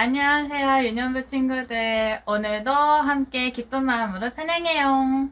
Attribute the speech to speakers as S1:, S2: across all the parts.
S1: 안녕하세요, 유년부 친구들. 오늘도 함께 기쁜 마음으로 찬양해요.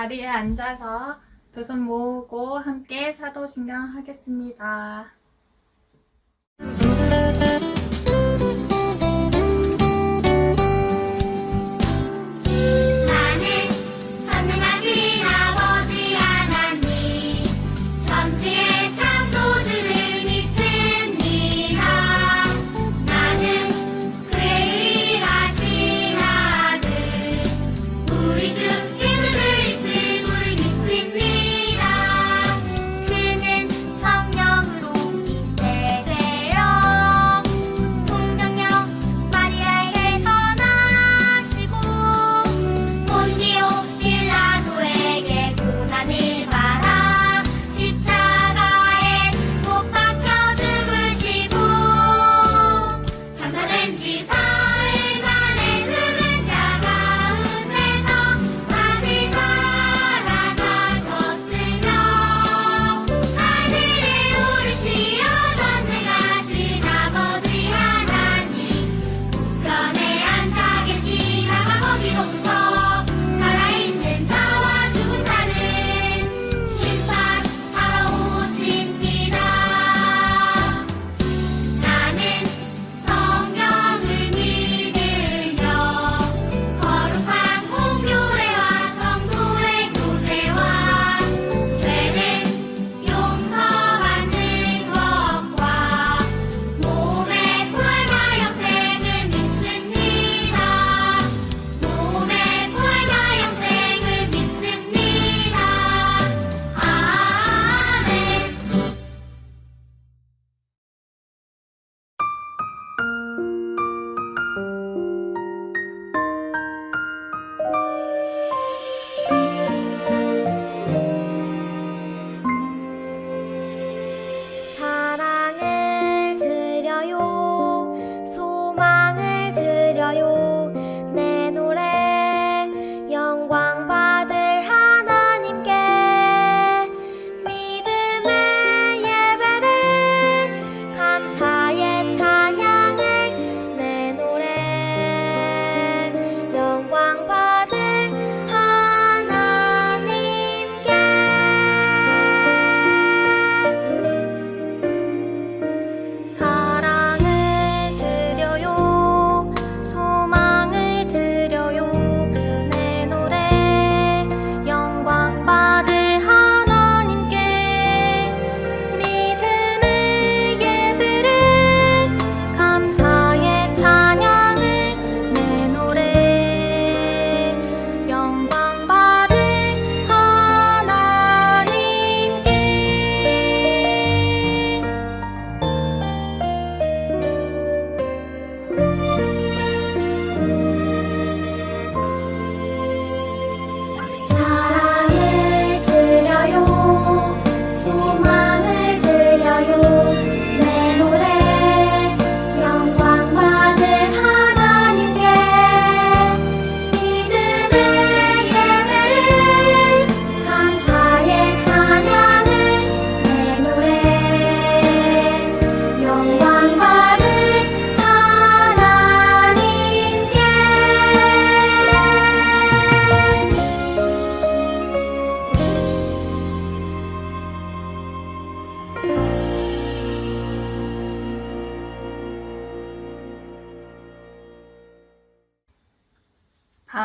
S2: 자리에
S1: 앉아서 두 손 모으고 함께 사도신경 하겠습니다.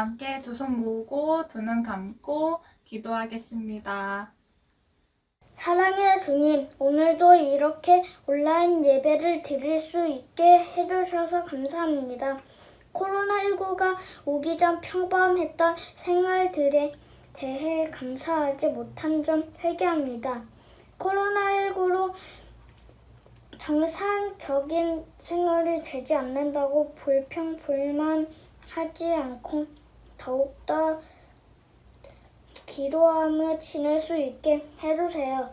S1: 다 함께 두 손 모으고 두 눈 감고 기도하겠습니다.
S3: 사랑의 주님, 오늘도 이렇게 온라인 예배를 드릴 수 있게 해주셔서 감사합니다. 코로나19가 오기 전 평범했던 생활들에 대해 감사하지 못한 점 회개합니다. 코로나19로 정상적인 생활이 되지 않는다고 불평, 불만하지 않고 더욱더 기도하며 지낼 수 있게 해주세요.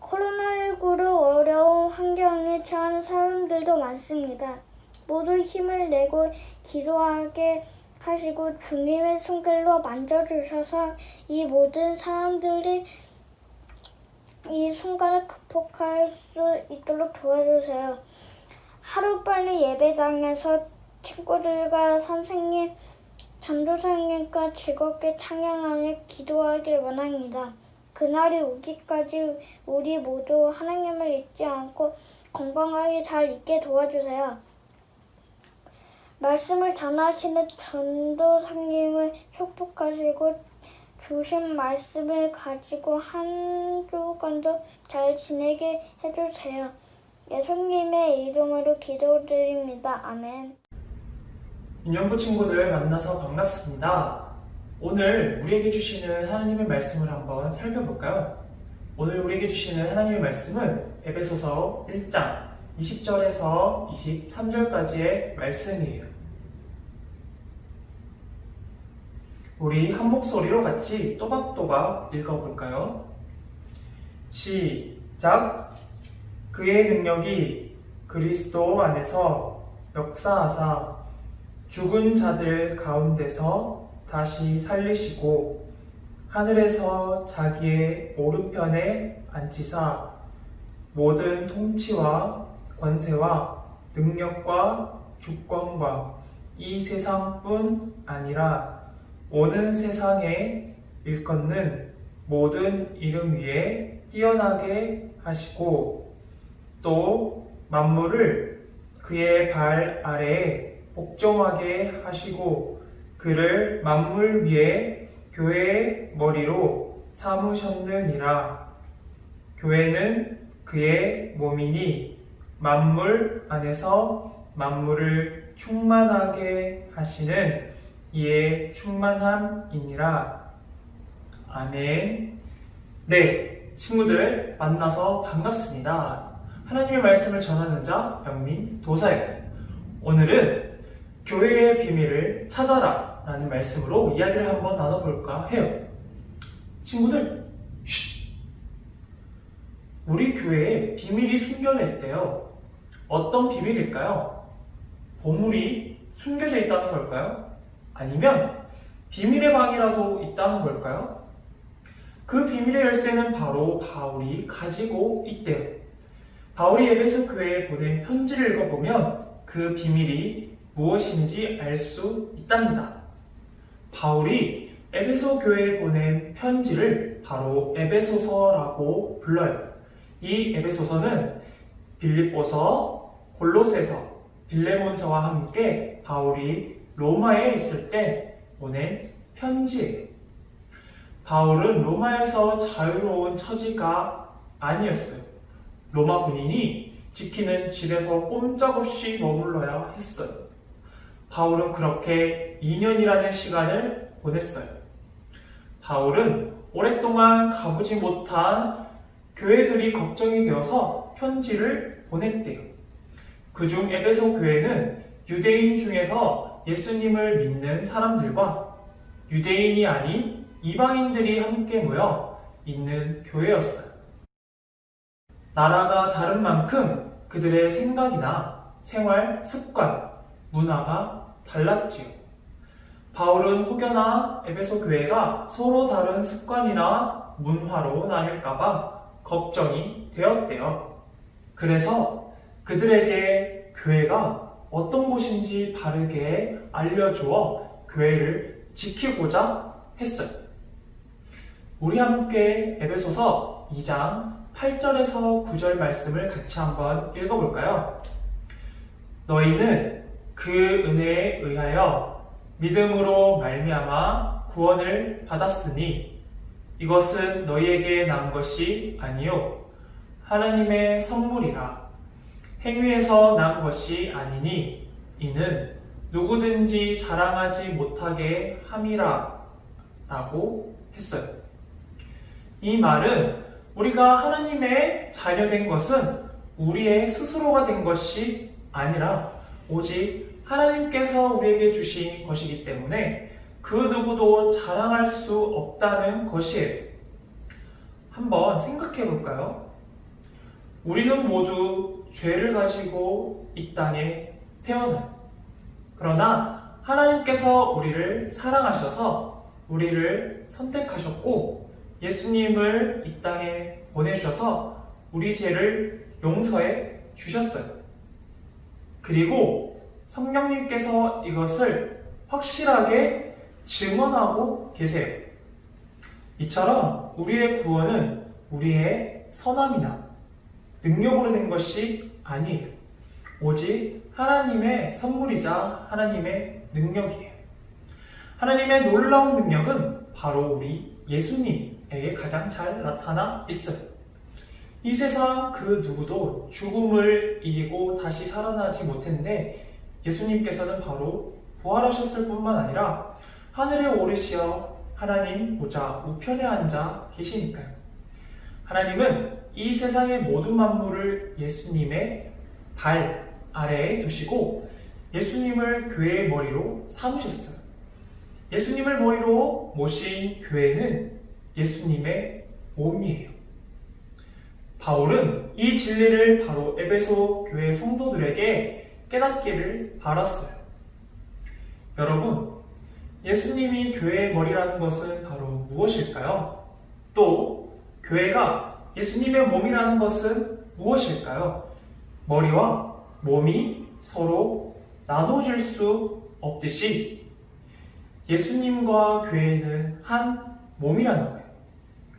S3: 코로나19로 어려운 환경에 처한 사람들도 많습니다. 모두 힘을 내고 기도하게 하시고 주님의 손길로 만져주셔서 이 모든 사람들이 이 순간을 극복할 수 있도록 도와주세요. 하루빨리 예배당에서 친구들과 선생님, 전도사님과 즐겁게 찬양하며 기도하길 원합니다. 그날이 오기까지 우리 모두 하나님을 잊지 않고 건강하게 잘 있게 도와주세요. 말씀을 전하시는 전도사님을 축복하시고 주신 말씀을 가지고 한 주간도 잘 지내게 해주세요. 예수님의 이름으로 기도드립니다. 아멘.
S4: 인연부 친구들 만나서 반갑습니다. 오늘 우리에게 주시는 하나님의 말씀을 한번 살펴볼까요? 오늘 우리에게 주시는 하나님의 말씀은 에베소서 1장 20절에서 23절까지의 말씀이에요. 우리 한 목소리로 같이 또박또박 읽어볼까요? 시작! 그의 능력이 그리스도 안에서 역사하사 죽은 자들 가운데서 다시 살리시고 하늘에서 자기의 오른편에 앉히사 모든 통치와 권세와 능력과 주권과 이 세상뿐 아니라 오는 세상에 일컫는 모든 이름 위에 뛰어나게 하시고 또 만물을 그의 발 아래에 복종하게 하시고 그를 만물 위에 교회의 머리로 삼으셨느니라. 교회는 그의 몸이니 만물 안에서 만물을 충만하게 하시는 이의 충만함이니라. 아멘. 네, 친구들 만나서 반갑습니다. 하나님의 말씀을 전하는 자, 영민 도사예요. 오늘은 교회의 비밀을 찾아라 라는 말씀으로 이야기를 한번 나눠볼까 해요. 친구들, 쉿! 우리 교회에 비밀이 숨겨져 있대요. 어떤 비밀일까요? 보물이 숨겨져 있다는 걸까요? 아니면 비밀의 방이라도 있다는 걸까요? 그 비밀의 열쇠는 바로 바울이 가지고 있대요. 바울이 에베소 교회에 보낸 편지를 읽어보면 그 비밀이 무엇인지 알 수 있답니다. 바울이 에베소 교회에 보낸 편지를 바로 에베소서라고 불러요. 이 에베소서는 빌립보서, 골로새서, 빌레몬서와 함께 바울이 로마에 있을 때 보낸 편지예요. 바울은 로마에서 자유로운 처지가 아니었어요. 로마 군인이 지키는 집에서 꼼짝없이 머물러야 했어요. 바울은 그렇게 2년이라는 시간을 보냈어요. 바울은 오랫동안 가보지 못한 교회들이 걱정이 되어서 편지를 보냈대요. 그중 에베소 교회는 유대인 중에서 예수님을 믿는 사람들과 유대인이 아닌 이방인들이 함께 모여 있는 교회였어요. 나라가 다른 만큼 그들의 생각이나 생활 습관, 문화가 달랐지요. 바울은 혹여나 에베소 교회가 서로 다른 습관이나 문화로 나뉠까봐 걱정이 되었대요. 그래서 그들에게 교회가 어떤 곳인지 바르게 알려주어 교회를 지키고자 했어요. 우리 함께 에베소서 2장 8절에서 9절 말씀을 같이 한번 읽어볼까요? 너희는 그 은혜에 의하여 믿음으로 말미암아 구원을 받았으니 이것은 너희에게 난 것이 아니요 하나님의 선물이라 행위에서 난 것이 아니니 이는 누구든지 자랑하지 못하게 함이라 라고 했어요. 이 말은 우리가 하나님의 자녀된 것은 우리의 스스로가 된 것이 아니라 오직 하나님께서 우리에게 주신 것이기 때문에 그 누구도 자랑할 수 없다는 것이에요. 한번 생각해 볼까요? 우리는 모두 죄를 가지고 이 땅에 태어나요. 그러나 하나님께서 우리를 사랑하셔서 우리를 선택하셨고 예수님을 이 땅에 보내주셔서 우리 죄를 용서해 주셨어요. 그리고 성령님께서 이것을 확실하게 증언하고 계세요. 이처럼 우리의 구원은 우리의 선함이나 능력으로 된 것이 아니에요. 오직 하나님의 선물이자 하나님의 능력이에요. 하나님의 놀라운 능력은 바로 우리 예수님에게 가장 잘 나타나 있어요. 이 세상 그 누구도 죽음을 이기고 다시 살아나지 못했는데 예수님께서는 바로 부활하셨을 뿐만 아니라 하늘에 오르시어 하나님 보좌 우편에 앉아 계시니까요. 하나님은 이 세상의 모든 만물을 예수님의 발 아래에 두시고 예수님을 교회의 머리로 삼으셨어요. 예수님을 머리로 모신 교회는 예수님의 몸이에요. 바울은 이 진리를 바로 에베소 교회 성도들에게 깨닫기를 바랐어요. 여러분, 예수님이 교회의 머리라는 것은 바로 무엇일까요? 또, 교회가 예수님의 몸이라는 것은 무엇일까요? 머리와 몸이 서로 나눠질 수 없듯이 예수님과 교회는 한 몸이라는 거예요.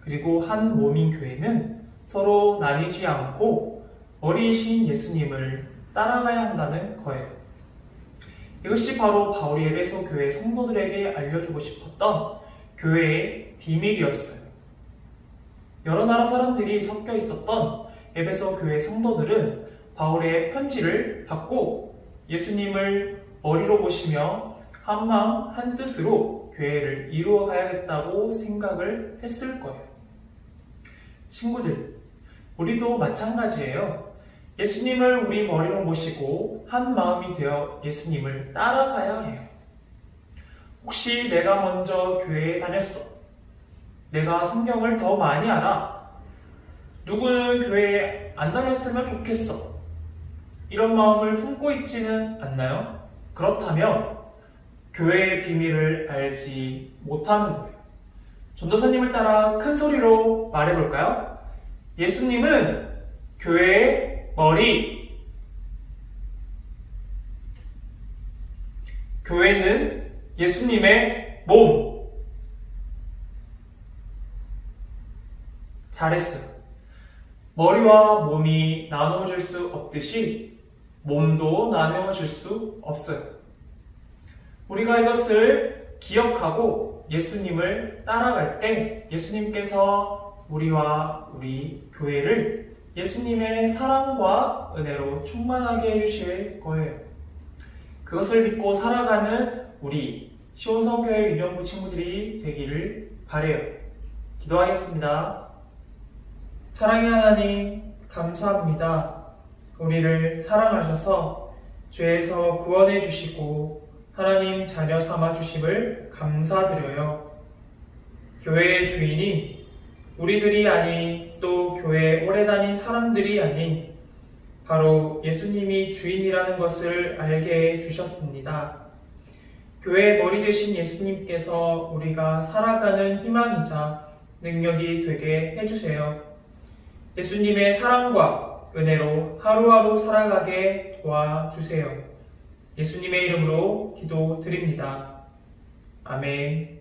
S4: 그리고 한 몸인 교회는 서로 나뉘지 않고 머리이신 예수님을 따라가야 한다는 거예요. 이것이 바로 바울이 에베소 교회 성도들에게 알려주고 싶었던 교회의 비밀이었어요. 여러 나라 사람들이 섞여 있었던 에베소 교회 성도들은 바울의 편지를 받고 예수님을 머리로 보시며 한 마음 한 뜻으로 교회를 이루어 가야겠다고 생각을 했을 거예요. 친구들, 우리도 마찬가지예요. 예수님을 우리 머리로 모시고 한 마음이 되어 예수님을 따라가야 해요. 혹시 내가 먼저 교회에 다녔어. 내가 성경을 더 많이 알아. 누구는 교회에 안 다녔으면 좋겠어. 이런 마음을 품고 있지는 않나요? 그렇다면 교회의 비밀을 알지 못하는 거예요. 전도사님을 따라 큰 소리로 말해볼까요? 예수님은 교회의 머리. 교회는 예수님의 몸. 잘했어요. 머리와 몸이 나누어질 수 없듯이 몸도 나누어질 수 없어요. 우리가 이것을 기억하고 예수님을 따라갈 때 예수님께서 우리와 우리 교회를 예수님의 사랑과 은혜로 충만하게 해주실 거예요. 그것을 믿고 살아가는 우리 시온성교회 유년부 친구들이 되기를 바래요. 기도하겠습니다. 사랑의 하나님, 감사합니다. 우리를 사랑하셔서 죄에서 구원해 주시고 하나님 자녀 삼아 주심을 감사드려요. 교회의 주인이 우리들이 아닌 또 교회에 오래 다닌 사람들이 아닌 바로 예수님이 주인이라는 것을 알게 해 주셨습니다. 교회의 머리 되신 예수님께서 우리가 살아가는 희망이자 능력이 되게 해주세요. 예수님의 사랑과 은혜로 하루하루 살아가게 도와주세요. 예수님의 이름으로 기도드립니다. 아멘.